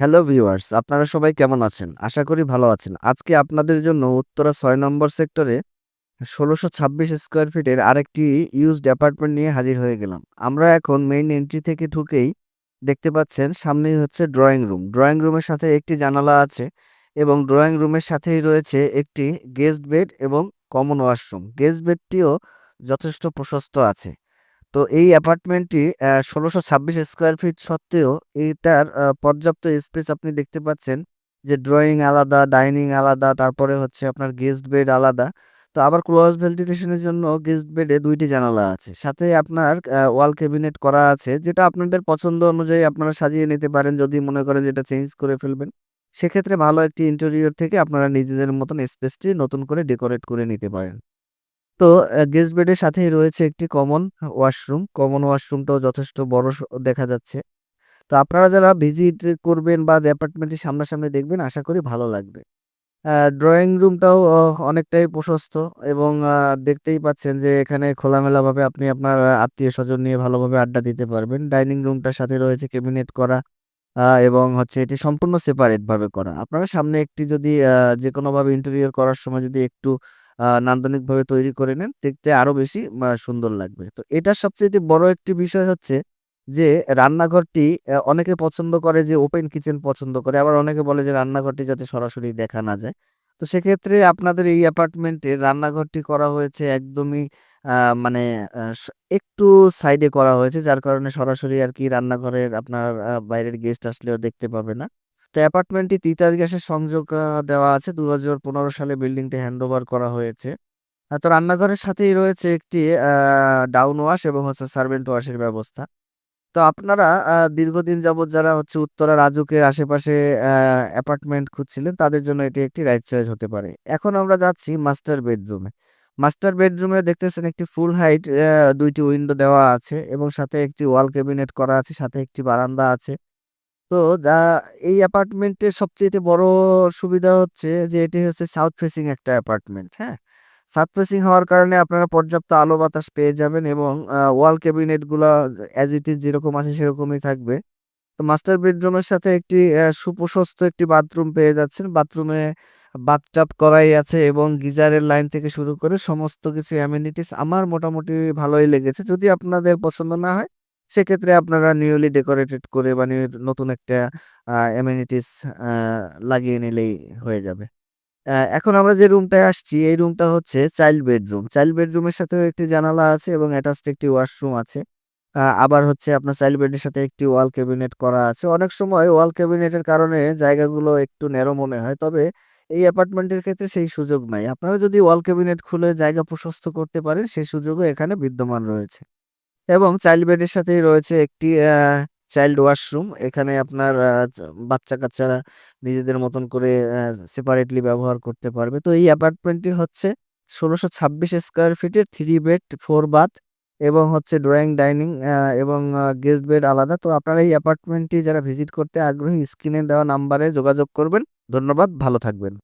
Hello viewers, আপনারা সবাই কেমন আছেন? আশা করি ভালো আছেন। আজকে আপনাদের জন্য উত্তরা ছয় নম্বর সেক্টরে ষোলোশো ছাব্বিশ স্কোয়ার ফিটের আরেকটি ইউজড অ্যাপার্টমেন্ট নিয়ে হাজির হয়ে গেলাম। আমরা এখন মেইন এন্ট্রি থেকে ঢুকেই দেখতে পাচ্ছেন সামনেই হচ্ছে ড্রয়িং রুম ড্রয়িং রুমের সাথে একটি জানালা আছে এবং ড্রয়িং রুমের সাথেই রয়েছে একটি গেস্ট বেড এবং কমন ওয়াশরুম গেস্ট বেডটিও যথেষ্ট প্রশস্ত আছে। তো এই অ্যাপার্টমেন্টটি ষোলোশো ছাব্বিশ স্কোয়ার ফিট সত্ত্বেও এটার পর্যাপ্ত স্পেস আপনি দেখতে পাচ্ছেন যে ড্রয়িং আলাদা, ডাইনিং আলাদা, তারপরে হচ্ছে আপনার গেস্ট বেড আলাদা। তো আবার ক্লোজ ভেন্টিলেশনের জন্য গেস্ট বেডে দুইটি জানালা আছে। সাথে আপনার ওয়াল ক্যাবিনেট করা আছে, যেটা আপনাদের পছন্দ অনুযায়ী আপনারা সাজিয়ে নিতে পারেন যদি মনে করেন যেটা চেঞ্জ করে ফেলবেন। সেক্ষেত্রে ভালো একটি ইন্টেরিয়র থেকে আপনারা নিজেদের মতন স্পেসটি নতুন করে ডেকোরেট করে নিতে পারেন। তো গেস্ট বেডের সাথেই রয়েছে একটি কমন ওয়াশরুম কমন ওয়াশরুমটাও যথেষ্ট বড় দেখা যাচ্ছে। তো আপনারা যারা ভিজিট করবেন বা অ্যাপার্টমেন্টটি সামনাসামনি দেখবেন, আশা করি ভালো লাগবে। ড্রয়িং রুমটাও অনেকটাই প্রশস্ত এবং দেখতেই পাচ্ছেন যে এখানে খোলামেলাভাবে আপনি আপনার আত্মীয় স্বজন নিয়ে ভালোভাবে আড্ডা দিতে পারবেন। ডাইনিং রুমটার সাথে রয়েছে ক্যাবিনেট করা এবং হচ্ছে এটি সম্পূর্ণ সেপারেট ভাবে করা। আপনারা সামনে একটি যদি যে কোনোভাবে ইন্টেরিয়র করার সময় যদি একটু নান্দনিকভাবে তৈরি করে নেন, দেখতে আরও বেশি সুন্দর লাগবে। তো এটার সবচেয়ে বড় একটি বিষয় হচ্ছে যে, রান্নাঘরটি অনেকে পছন্দ করে যে ওপেন কিচেন পছন্দ করে, আবার অনেকে বলে যে, রান্নাঘরটি যাতে সরাসরি দেখা না যায়। তো সেক্ষেত্রে আপনাদের এই অ্যাপার্টমেন্টে রান্নাঘরটি করা হয়েছে একদমই মানে একটু সাইডে করা হয়েছে, যার কারণে সরাসরি আর কি রান্নাঘরের আপনার বাইরের গেস্ট আসলেও দেখতে পাবে না। তো অ্যাপার্টমেন্টটি তিতাস গ্যাসের সংযোগ দেওয়া আছে। দু হাজার পনেরো সালে বিল্ডিংটি হ্যান্ড ওভার করা হয়েছে। তো রান্নাঘরের সাথেই রয়েছে একটি ডাউন ওয়াশ এবং হচ্ছে সার্ভেন্ট ওয়াশের ব্যবস্থা। তো আপনারা দীর্ঘদিন যাবত যারা হচ্ছে উত্তরা রাজুকের আশেপাশে অ্যাপার্টমেন্ট খুঁজছিলেন, তাদের জন্য এটি একটি রাইট চয়েস হতে পারে। এখন আমরা যাচ্ছি মাস্টার বেডরুমে। মাস্টার বেডরুমে দেখতেছেন একটি ফুল হাইট দুইটি উইন্ডো দেওয়া আছে এবং সাথে একটি ওয়াল ক্যাবিনেট করা আছে, সাথে একটি বারান্দা আছে। তো যা, এই অ্যাপার্টমেন্টের সবচেয়ে বড় সুবিধা হচ্ছে যে, এটি হচ্ছে সাউথ ফেসিং একটা অ্যাপার্টমেন্ট হ্যাঁ? সাউথ ফেসিং হওয়ার কারণে আপনারা পর্যাপ্ত আলো বাতাস পেয়ে যাবেন এবং ওয়াল ক্যাবিনেটগুলা অ্যাজ ইট ইজ যেরকম আছে সেরকমই থাকবে। তো মাস্টার বেডরুমের সাথে একটি সুপ্রশস্ত একটি বাথরুম পেয়ে যাচ্ছেন। বাথরুমে বাথটাব করাই আছে এবং গিজারের লাইন থেকে শুরু করে সমস্ত কিছু অ্যামেনিটিস আমার মোটামুটি ভালোই লেগেছে। যদি আপনাদের পছন্দ না হয় সেক্ষেত্রে আপনারা নিউলি ডেকোরেটেড করে বা নতুন একটা অ্যামেনিটিস লাগিয়ে নিলেই হয়ে যাবে। এখন আমরা যে রুমটায় আসছি, এই রুমটা হচ্ছে চাইল্ড বেডরুম চাইল্ড বেডরুমের সাথেও একটি জানালা আছে এবং অ্যাটাচড একটি ওয়াশরুম আছে। আবার হচ্ছে আপনার চাইল্ড বেডের সাথে একটি ওয়াল ক্যাবিনেট করা আছে। অনেক সময় ওয়াল ক্যাবিনেটের কারণে জায়গাগুলো একটু ন্যারো মনে হয়, তবে এই অ্যাপার্টমেন্টের ক্ষেত্রে সেই সুযোগ নাই। আপনারা যদি ওয়াল ক্যাবিনেট খুলে জায়গা প্রশস্ত করতে পারেন, সেই সুযোগও এখানে বিদ্যমান রয়েছে। এবং চাইল্ড বেডের সাথেই রয়েছে একটি চাইল্ড ওয়াশরুম এখানে আপনার বাচ্চা কাচ্চারা নিজেদের মতন করে সেপারেটলি ব্যবহার করতে পারবে। তো এই অ্যাপার্টমেন্টটি হচ্ছে ষোলোশো ছাব্বিশ স্কোয়ার ফিটের থ্রি বেড ফোর বাথ এবং হচ্ছে ড্রয়িং ডাইনিং এবং গেস্ট বেড আলাদা। তো আপনারা এই অ্যাপার্টমেন্টটি যারা ভিজিট করতে আগ্রহী স্ক্রিনে দেওয়া নাম্বারে যোগাযোগ করবেন। ধন্যবাদ, ভালো থাকবেন।